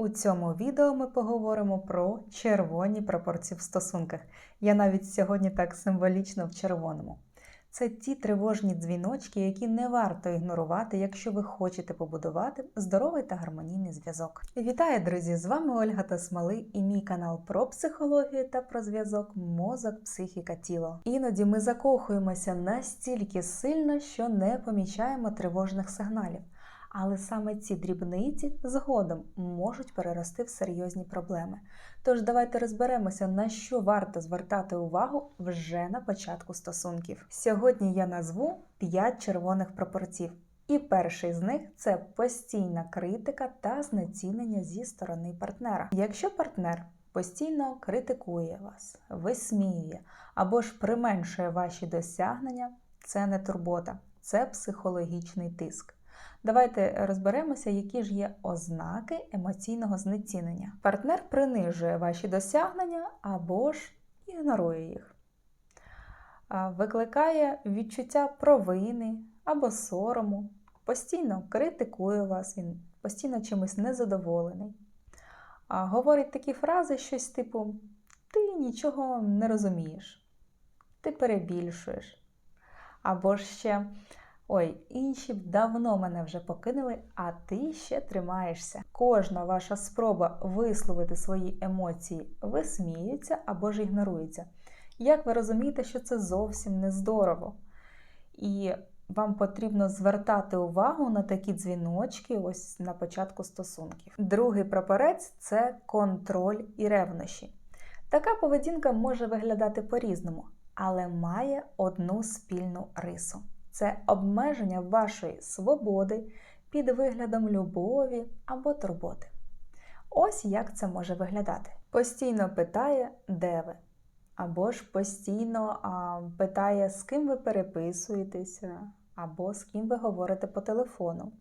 У цьому відео ми поговоримо про червоні пропорції в стосунках. Я навіть сьогодні так символічно в червоному. Це ті тривожні дзвіночки, які не варто ігнорувати, якщо ви хочете побудувати здоровий та гармонійний зв'язок. Вітаю, друзі! З вами Ольга Тасмали і мій канал про психологію та про зв'язок мозок, психіка, тіло. Іноді ми закохуємося настільки сильно, що не помічаємо тривожних сигналів. Але саме ці дрібниці згодом можуть перерости в серйозні проблеми. Тож давайте розберемося, на що варто звертати увагу вже на початку стосунків. Сьогодні я назву 5 червоних пропорцій. І перший з них це постійна критика та знецінення зі сторони партнера. Якщо партнер постійно критикує вас, висміює або ж применшує ваші досягнення, це не турбота, це психологічний тиск. Давайте розберемося, які ж є ознаки емоційного знецінення. Партнер принижує ваші досягнення або ж ігнорує їх, викликає відчуття провини або сорому, постійно критикує вас, він постійно чимось незадоволений. Говорить такі фрази, щось типу: Ти нічого не розумієш, ти перебільшуєш. Або ще. Ой, інші б давно мене вже покинули, а ти ще тримаєшся. Кожна ваша спроба висловити свої емоції висміюється або ж ігнорується. Як ви розумієте, що це зовсім не здорово? І вам потрібно звертати увагу на такі дзвіночки ось на початку стосунків. Другий прапорець це контроль і ревнощі. Така поведінка може виглядати по-різному, але має одну спільну рису це обмеження вашої свободи під виглядом любові або турботи. Ось як це може виглядати. Постійно питає, де ви. Або ж постійно а, питає, з ким ви переписуєтеся, або з ким ви говорите по телефону.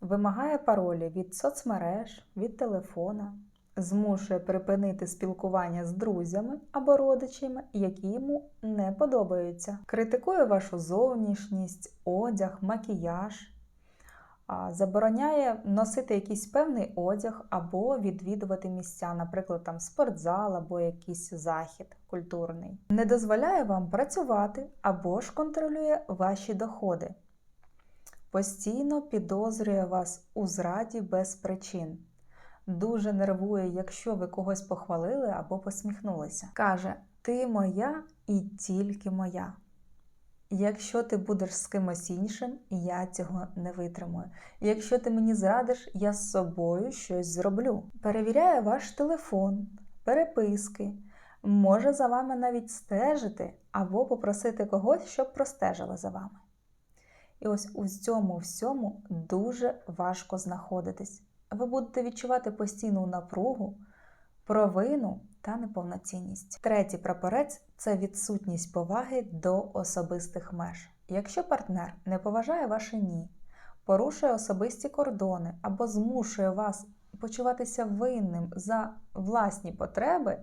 Вимагає паролі від соцмереж, від телефона, змушує припинити спілкування з друзями або родичами, які йому не подобаються. Критикує вашу зовнішність, одяг, макіяж, забороняє носити якийсь певний одяг або відвідувати місця, наприклад, там спортзал або якийсь захід культурний. Не дозволяє вам працювати або ж контролює ваші доходи. Постійно підозрює вас у зраді без причин дуже нервує, якщо ви когось похвалили або посміхнулися. Каже: Ти моя і тільки моя. Якщо ти будеш з кимось іншим, я цього не витримую. Якщо ти мені зрадиш, я з собою щось зроблю. Перевіряє ваш телефон, переписки, може за вами навіть стежити або попросити когось, щоб простежили за вами. І ось у цьому всьому дуже важко знаходитись ви будете відчувати постійну напругу, провину та неповноцінність. Третій прапорець це відсутність поваги до особистих меж. Якщо партнер не поважає ваше ні, порушує особисті кордони або змушує вас почуватися винним за власні потреби,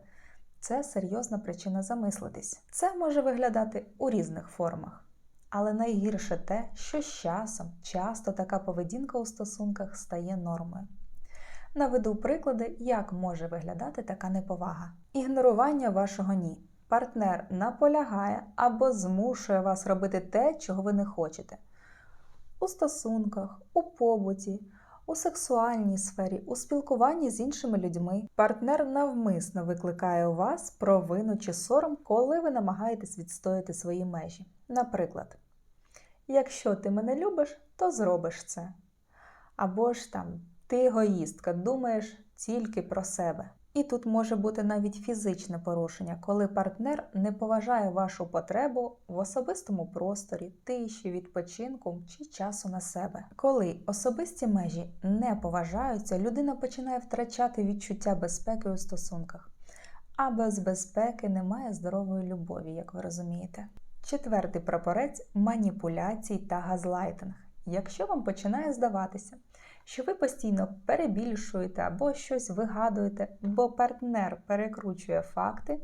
це серйозна причина замислитись. Це може виглядати у різних формах. Але найгірше те, що з часом часто така поведінка у стосунках стає нормою. Наведу приклади, як може виглядати така неповага. Ігнорування вашого ні. Партнер наполягає або змушує вас робити те, чого ви не хочете. У стосунках, у побуті, у сексуальній сфері, у спілкуванні з іншими людьми. Партнер навмисно викликає у вас провину чи сором, коли ви намагаєтесь відстояти свої межі. Наприклад, якщо ти мене любиш, то зробиш це. Або ж там. Ти егоїстка, думаєш тільки про себе. І тут може бути навіть фізичне порушення, коли партнер не поважає вашу потребу в особистому просторі, тиші, відпочинку чи часу на себе. Коли особисті межі не поважаються, людина починає втрачати відчуття безпеки у стосунках. А без безпеки немає здорової любові, як ви розумієте. Четвертий прапорець маніпуляцій та газлайтинг. Якщо вам починає здаватися, що ви постійно перебільшуєте або щось вигадуєте, бо партнер перекручує факти,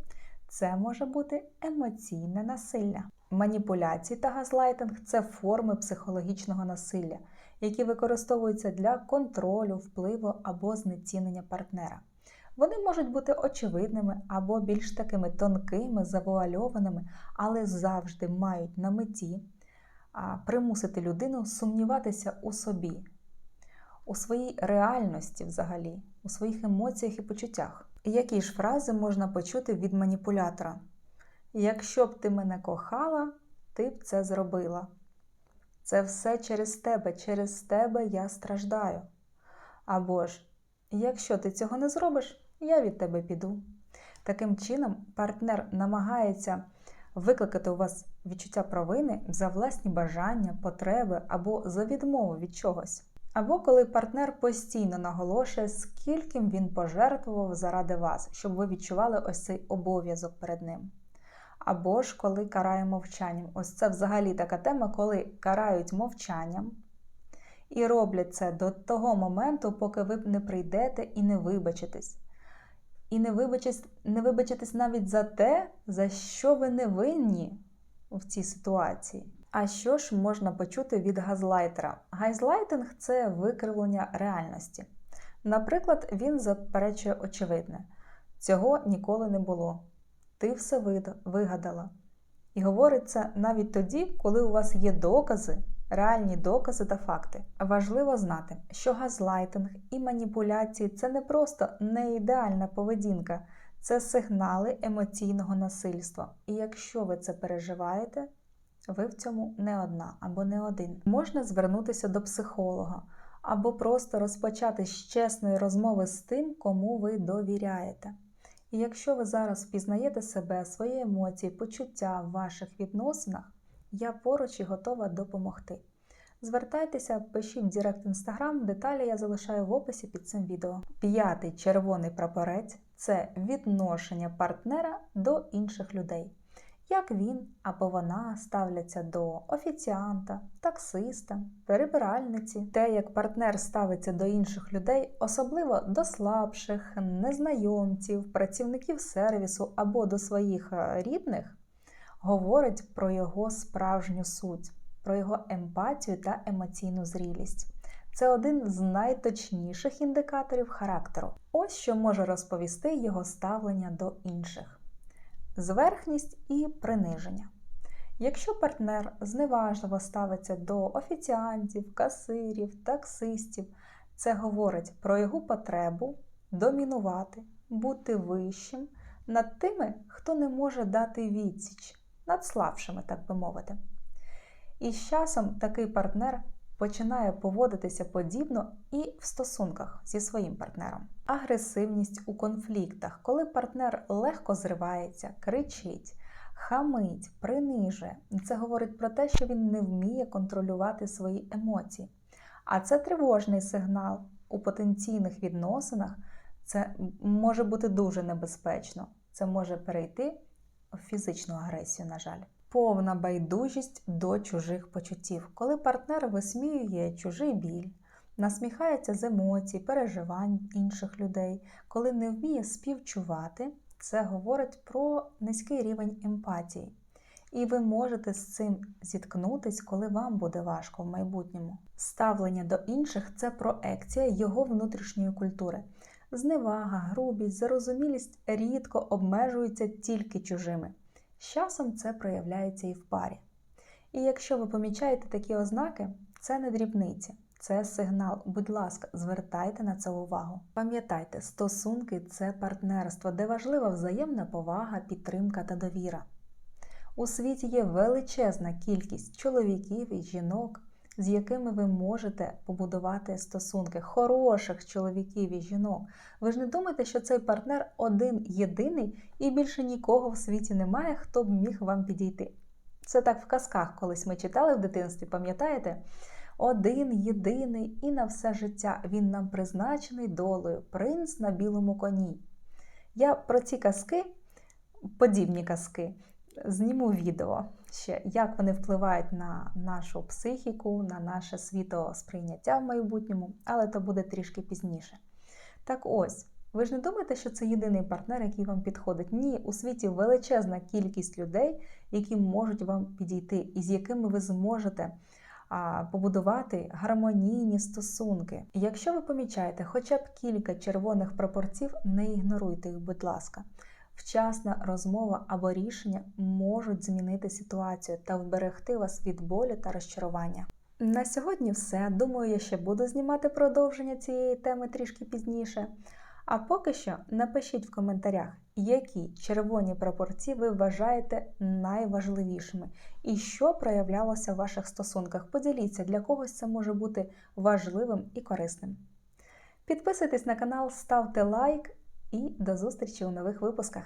це може бути емоційне насилля. Маніпуляції та газлайтинг це форми психологічного насилля, які використовуються для контролю, впливу або знецінення партнера. Вони можуть бути очевидними або більш такими тонкими, завуальованими, але завжди мають на меті примусити людину сумніватися у собі, у своїй реальності взагалі, у своїх емоціях і почуттях. Які ж фрази можна почути від маніпулятора? Якщо б ти мене кохала, ти б це зробила. Це все через тебе, через тебе я страждаю. Або ж, якщо ти цього не зробиш, я від тебе піду. Таким чином, партнер намагається викликати у вас відчуття провини за власні бажання, потреби або за відмову від чогось. Або коли партнер постійно наголошує, скільки він пожертвував заради вас, щоб ви відчували ось цей обов'язок перед ним. Або ж коли карає мовчанням. Ось це взагалі така тема, коли карають мовчанням і роблять це до того моменту, поки ви не прийдете і не вибачитесь. І не вибачитесь, не вибачитесь навіть за те, за що ви не винні в цій ситуації. А що ж можна почути від газлайтера? Газлайтинг це викривлення реальності. Наприклад, він заперечує очевидне: цього ніколи не було. Ти все вигадала. І говорить це навіть тоді, коли у вас є докази, реальні докази та факти. Важливо знати, що газлайтинг і маніпуляції це не просто неідеальна поведінка, це сигнали емоційного насильства. І якщо ви це переживаєте, ви в цьому не одна або не один. Можна звернутися до психолога або просто розпочати з чесної розмови з тим, кому ви довіряєте. І якщо ви зараз впізнаєте себе, свої емоції, почуття в ваших відносинах, я поруч і готова допомогти. Звертайтеся, пишіть в Директ Інстаграм, деталі я залишаю в описі під цим відео. П'ятий червоний прапорець це відношення партнера до інших людей як він або вона ставляться до офіціанта, таксиста, перебиральниці, те, як партнер ставиться до інших людей, особливо до слабших, незнайомців, працівників сервісу або до своїх е, рідних, говорить про його справжню суть, про його емпатію та емоційну зрілість. Це один з найточніших індикаторів характеру. Ось що може розповісти його ставлення до інших зверхність і приниження. Якщо партнер зневажливо ставиться до офіціантів, касирів, таксистів, це говорить про його потребу домінувати, бути вищим над тими, хто не може дати відсіч, над слабшими, так би мовити. І з часом такий партнер починає поводитися подібно і в стосунках зі своїм партнером. Агресивність у конфліктах, коли партнер легко зривається, кричить, хамить, принижує. Це говорить про те, що він не вміє контролювати свої емоції. А це тривожний сигнал у потенційних відносинах. Це може бути дуже небезпечно. Це може перейти в фізичну агресію, на жаль повна байдужість до чужих почуттів, коли партнер висміює чужий біль, насміхається з емоцій, переживань інших людей, коли не вміє співчувати, це говорить про низький рівень емпатії. І ви можете з цим зіткнутись, коли вам буде важко в майбутньому. Ставлення до інших це проекція його внутрішньої культури. Зневага, грубість, зарозумілість рідко обмежуються тільки чужими. З часом це проявляється і в парі. І якщо ви помічаєте такі ознаки, це не дрібниці, це сигнал. Будь ласка, звертайте на це увагу. Пам'ятайте, стосунки це партнерство, де важлива взаємна повага, підтримка та довіра. У світі є величезна кількість чоловіків і жінок, з якими ви можете побудувати стосунки, хороших чоловіків і жінок. Ви ж не думаєте, що цей партнер один єдиний і більше нікого в світі немає, хто б міг вам підійти. Це так в казках колись ми читали в дитинстві, пам'ятаєте? Один єдиний і на все життя він нам призначений долею, принц на білому коні. Я про ці казки, подібні казки, зніму відео ще, як вони впливають на нашу психіку, на наше світосприйняття в майбутньому, але то буде трішки пізніше. Так ось, ви ж не думаєте, що це єдиний партнер, який вам підходить? Ні, у світі величезна кількість людей, які можуть вам підійти, і з якими ви зможете побудувати гармонійні стосунки. Якщо ви помічаєте хоча б кілька червоних прапорців, не ігноруйте їх, будь ласка. Вчасна розмова або рішення можуть змінити ситуацію та вберегти вас від болю та розчарування. На сьогодні все. Думаю, я ще буду знімати продовження цієї теми трішки пізніше. А поки що напишіть в коментарях, які червоні прапорці ви вважаєте найважливішими і що проявлялося в ваших стосунках. Поділіться, для когось це може бути важливим і корисним. Підписуйтесь на канал, ставте лайк і до зустрічі у нових випусках.